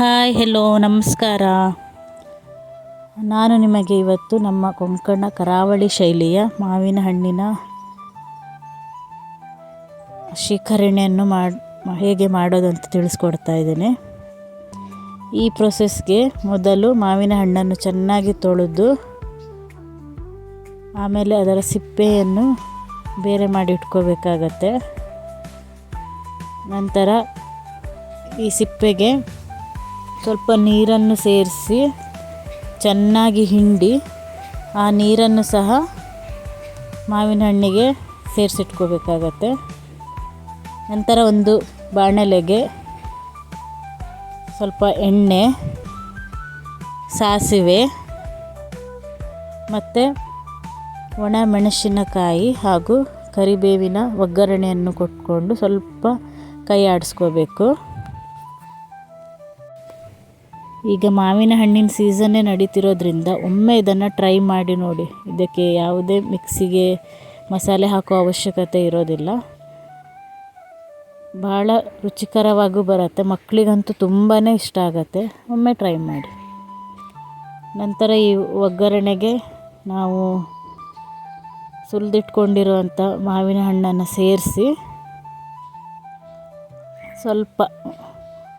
Hi hello ನಮಸ್ಕಾರ. ನಾನು ನಿಮಗೆ ಇವತ್ತು ನಮ್ಮ ಕೊಂಕಣ ಕರಾವಳಿ ಶೈಲಿಯ ಮಾವಿನ ಹಣ್ಣಿನ ಶೇಖರಣೆಯನ್ನು ಮಾಡಿ ಹೇಗೆ ಮಾಡೋದು ಅಂತ ತಿಳಿಸ್ಕೊಡ್ತಾ ಇದ್ದೇನೆ. ಈ ಪ್ರೊಸೆಸ್ಗೆ ಮೊದಲು ಮಾವಿನ ಹಣ್ಣನ್ನು ಚೆನ್ನಾಗಿ ತೊಳೆದು, ಆಮೇಲೆ ಅದರ ಸಿಪ್ಪೆಯನ್ನು ಬೇರೆ ಮಾಡಿ ಇಟ್ಕೋಬೇಕಾಗತ್ತೆ. ನಂತರ ಈ ಸಿಪ್ಪೆಗೆ ಸ್ವಲ್ಪ ನೀರನ್ನು ಸೇರಿಸಿ ಚೆನ್ನಾಗಿ ಹಿಂಡಿ ಆ ನೀರನ್ನು ಸಹ ಮಾವಿನ ಹಣ್ಣಿಗೆ ಸೇರಿಸಿಟ್ಕೋಬೇಕಾಗತ್ತೆ. ನಂತರ ಒಂದು ಬಾಣಲೆಗೆ ಸ್ವಲ್ಪ ಎಣ್ಣೆ, ಸಾಸಿವೆ ಮತ್ತು ಒಣ ಮೆಣಸಿನಕಾಯಿ ಹಾಗೂ ಕರಿಬೇವಿನ ಒಗ್ಗರಣೆಯನ್ನು ಕೊಟ್ಕೊಂಡು ಸ್ವಲ್ಪ ಕೈ ಆಡಿಸ್ಕೋಬೇಕು. ಈಗ ಮಾವಿನ ಹಣ್ಣಿನ ಸೀಸನ್ನೇ ನಡೀತಿರೋದ್ರಿಂದ ಒಮ್ಮೆ ಇದನ್ನು ಟ್ರೈ ಮಾಡಿ ನೋಡಿ. ಇದಕ್ಕೆ ಯಾವುದೇ ಮಿಕ್ಸಿಗೆ ಮಸಾಲೆ ಹಾಕೋ ಅವಶ್ಯಕತೆ ಇರೋದಿಲ್ಲ. ಭಾಳ ರುಚಿಕರವಾಗೂ ಬರುತ್ತೆ. ಮಕ್ಕಳಿಗಂತೂ ತುಂಬಾ ಇಷ್ಟ ಆಗುತ್ತೆ. ಒಮ್ಮೆ ಟ್ರೈ ಮಾಡಿ. ನಂತರ ಈ ಒಗ್ಗರಣೆಗೆ ನಾವು ಸುಲಿದಿಟ್ಕೊಂಡಿರುವಂಥ ಮಾವಿನ ಹಣ್ಣನ್ನು ಸೇರಿಸಿ ಸ್ವಲ್ಪ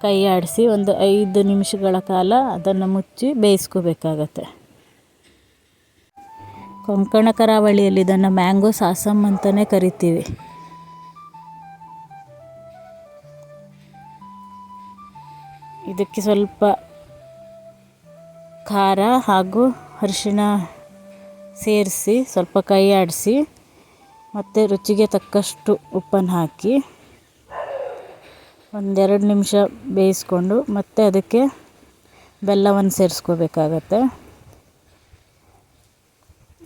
ಕೈ ಆಡಿಸಿ ಒಂದು ಐದು ನಿಮಿಷಗಳ ಕಾಲ ಅದನ್ನು ಮುಚ್ಚಿ ಬೇಯಿಸ್ಕೋಬೇಕಾಗತ್ತೆ. ಕೊಂಕಣ ಕರಾವಳಿಯಲ್ಲಿ ಇದನ್ನು ಮ್ಯಾಂಗೋ ಸಾಸಮ್ ಅಂತಲೇ ಕರಿತೀವಿ. ಇದಕ್ಕೆ ಸ್ವಲ್ಪ ಖಾರ ಹಾಗೂ ಅರಿಶಿಣ ಸೇರಿಸಿ ಸ್ವಲ್ಪ ಕೈ ಆಡಿಸಿ ಮತ್ತು ರುಚಿಗೆ ತಕ್ಕಷ್ಟು ಉಪ್ಪನ್ನು ಹಾಕಿ ಒಂದೆರಡು ನಿಮಿಷ ಬೇಯಿಸ್ಕೊಂಡು ಮತ್ತೆ ಅದಕ್ಕೆ ಬೆಲ್ಲವನ್ನು ಸೇರಿಸ್ಕೋಬೇಕಾಗತ್ತೆ.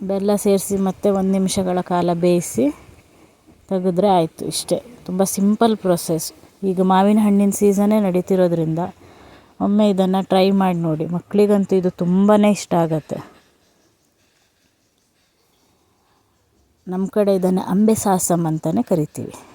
ಬೆಲ್ಲ ಸೇರಿಸಿ ಮತ್ತೆ ಒಂದು ನಿಮಿಷಗಳ ಕಾಲ ಬೇಯಿಸಿ ತೆಗೆದ್ರೆ ಆಯಿತು ಇಷ್ಟೇ. ತುಂಬ ಸಿಂಪಲ್ ಪ್ರೊಸೆಸ್. ಈಗ ಮಾವಿನ ಹಣ್ಣಿನ ಸೀಸನೇ ನಡೀತಿರೋದ್ರಿಂದ ಒಮ್ಮೆ ಇದನ್ನು ಟ್ರೈ ಮಾಡಿ ನೋಡಿ. ಮಕ್ಕಳಿಗಂತೂ ಇದು ತುಂಬಾ ಇಷ್ಟ ಆಗುತ್ತೆ. ನಮ್ಮ ಕಡೆ ಇದನ್ನು ಅಂಬೆ ಸಾಸಮ್ ಅಂತಲೇ ಕರಿತೀವಿ.